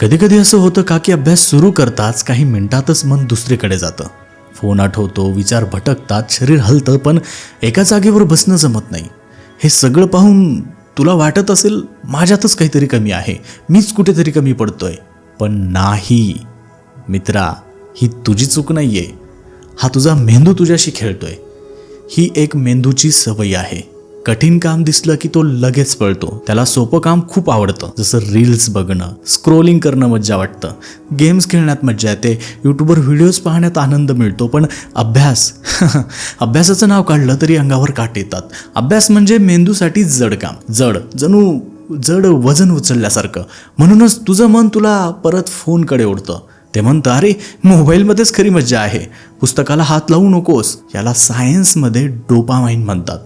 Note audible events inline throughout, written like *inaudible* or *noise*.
कधी कधी असं होतं का की अभ्यास सुरू करताच काही मिनिटातच मन दुसरीकडे जातं. फोन आठवतो विचार भटकतात शरीर हलतं पण एका जागेवर बसणं जमत नाही. हे सगळं पाहून तुला वाटत असेल माझ्यातच काहीतरी कमी आहे मीच कुठेतरी कमी पडतोय. पण नाही. मित्रा ही तुझी चूक नाही आहे हा तुझा मेंदू तुझ्याशी खेळतोय. ही एक मेंदूची सवय आहे. कठीण काम दिसलं की तो लगेच पळतो. त्याला सोपं काम खूप आवडतं. जसं रील्स बघणं स्क्रोलिंग करणं मज्जा वाटतं. गेम्स खेळण्यात मज्जा येते. यूट्यूबवर व्हिडिओज पाहण्यात आनंद मिळतो. पण अभ्यास *laughs* अभ्यासाचं नाव काढलं तरी अंगावर काट येतात. अभ्यास म्हणजे मेंदूसाठी जड काम. जड जणू जड वजन उचलल्यासारखं. म्हणूनच तुझं मन तुला परत फोनकडे ओढतं. ते म्हणतं अरे मोबाईलमध्येच खरी मज्जा आहे. पुस्तकाला हात लावू नकोस. याला सायन्समध्ये डोपामाइन म्हणतात.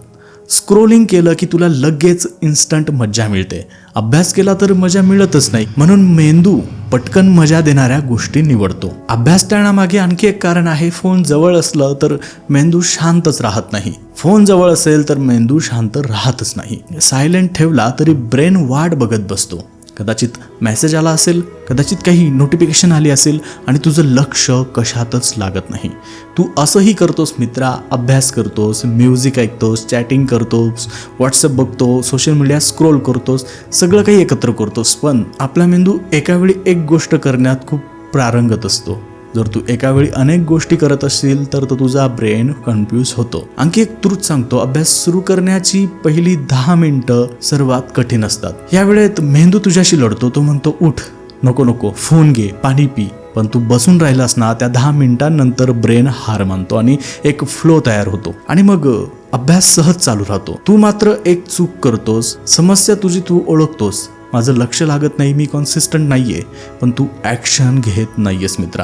स्क्रोलिंग केलं की तुला लगेच इन्स्टंट मज्जा मिळते. अभ्यास केला तर मजा मिळतच नाही. म्हणून मेंदू पटकन मजा देणाऱ्या गोष्टी निवडतो. अभ्यास टाळण्यामागे आणखी एक कारण आहे फोन जवळ असलं तर मेंदू शांतच राहत नाही. फोन जवळ असेल तर मेंदू शांत राहतच नाही. सायलेंट ठेवला तरी ब्रेन वाट बघत बसतो. कदाचित मेसेज आला असेल कदाचित काही नोटिफिकेशन आली असेल आणि तुझं लक्ष कशातच लागत नाही. तू असंही करतोस मित्रा अभ्यास करतोस म्युझिक ऐकतोस चॅटिंग करतोस व्हॉट्सअप बघतो सोशल मीडिया स्क्रोल करतोस सगळं काही एकत्र करतोस. पण आपला मेंदू एकावेळी एक गोष्ट करण्यात खूप प्रारंगत असतो. जर तू एका वेळी अनेक गोष्टी करत असशील तर तो तुझा ब्रेन कन्फ्यूज होतो. आणखी एक ट्रूथ सांगतो. अभ्यास सुरू करण्याची पहिली दहा मिनिटं सर्वात कठीण असतात. या वेळेत मेंदू तुझ्याशी लढतो. तो म्हणतो उठ नको नको फोन घे पाणी पी. पण तू बसून राहिलास ना त्या दहा मिनिटांनंतर ब्रेन हार मानतो आणि एक फ्लो तयार होतो. आणि मग अभ्यास सहज चालू राहतो. तू मात्र एक चूक करतोस. समस्या तुझी तू ओळखतोस. माझं लक्ष लागत नाही मी कॉन्सिस्टंट आहे पण तू ॲक्शन घेत नाही आहेस मित्रा.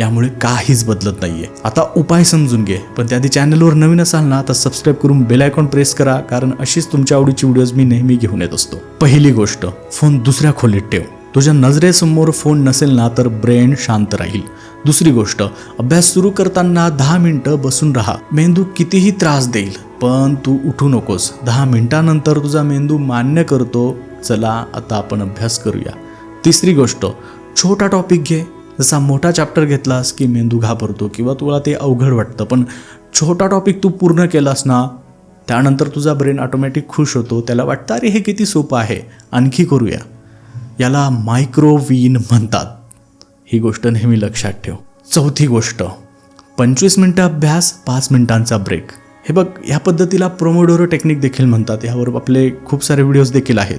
यामुळे काहीच बदलत नाही आहे आता उपाय समजून घे पण त्याआधी चॅनलवर नवीन असाल ना तर सबस्क्राईब करून बेल आयकॉन प्रेस करा कारण अशीच तुमच्या आवडीची व्हिडिओज मी नेहमी घेऊन येत असतो. पहिली गोष्ट फोन दुसऱ्या खोलीत ठेव. तुझ्या नजरेसमोर फोन नसेल ना तर ब्रेन शांत राहील. दुसरी गोष्ट अभ्यास सुरू करताना दहा मिनटं बसून राहा. मेंदू कितीही त्रास देईल पण तू उठू नकोस. दहा मिनिटानंतर तुझा मेंदू मान्य करतो चला आता आपण अभ्यास करूया. तिसरी गोष्ट छोटा टॉपिक घे. जसा मोठा चॅप्टर घेतलास की मेंदू घाबरतो किंवा तुला ते अवघड वाटतं पण छोटा टॉपिक तू पूर्ण केलास ना त्यानंतर तुझा ब्रेन ऑटोमॅटिक खुश होतो. त्याला वाटतं अरे हे किती सोपं आहे. आणखी करूया. याला मायक्रोवीन म्हणतात. ही गोष्ट नेहमी लक्षात ठेव. चौथी गोष्ट पंचवीस मिनटं अभ्यास पाच मिनिटांचा ब्रेक हे बघ ह्या पद्धतीला प्रोमोडोरो टेक्निक देखील म्हणतात. यावर आपले खूप सारे व्हिडिओज देखील आहेत.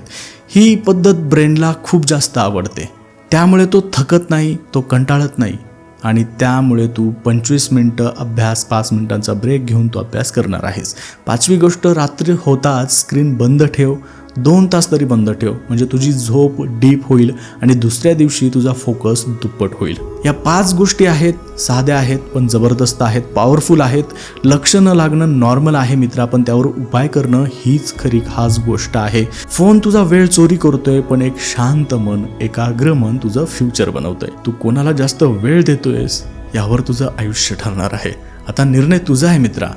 ही पद्धत ब्रेनला खूप जास्त आवडते. त्यामुळे तो थकत नाही तो कंटाळत नाही. आणि त्यामुळे तू पंचवीस मिनटं अभ्यास पाच मिनटांचा ब्रेक घेऊन तू अभ्यास करणार आहेस. पाचवी गोष्ट रात्री होताच स्क्रीन बंद ठेव. दोन तास तरी बंद ठेव. म्हणजे तुझी झोप डीप होईल आणि दुसऱ्या दिवशी तुझा फोकस दुप्पट होईल. या पाच गोष्टी आहेत साध्या आहेत पण जबरदस्त आहेत पॉवरफुल आहेत. लक्ष न लागणं नॉर्मल आहे मित्रा पण त्यावर उपाय करणं हीच खरी खास गोष्ट आहे. फोन तुझा वेळ चोरी करतोय पण एक शांत मन एकाग्र मन तुझं फ्युचर बनवतोय. तू कोणाला जास्त वेळ देतोयस यावर तुझं आयुष्य ठरणार आहे. आता निर्णय तुझा आहे मित्रा.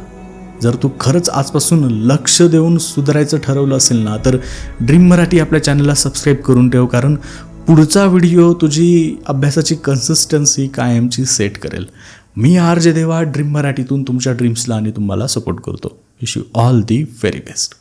जर तू खरंच आजपासून लक्ष देऊन सुधारायचं ठरवलं असेल ना तर ड्रीम मराठी आपल्या चॅनलला सबस्क्राईब करून ठेव कारण पुढचा व्हिडिओ तुझी अभ्यासाची कन्सिस्टन्सी कायमची सेट करेल. मी आर जे देवा ड्रीम मराठीतून तुमच्या ड्रीम्सला आणि तुम्हाला सपोर्ट करतो. Wish you all the very best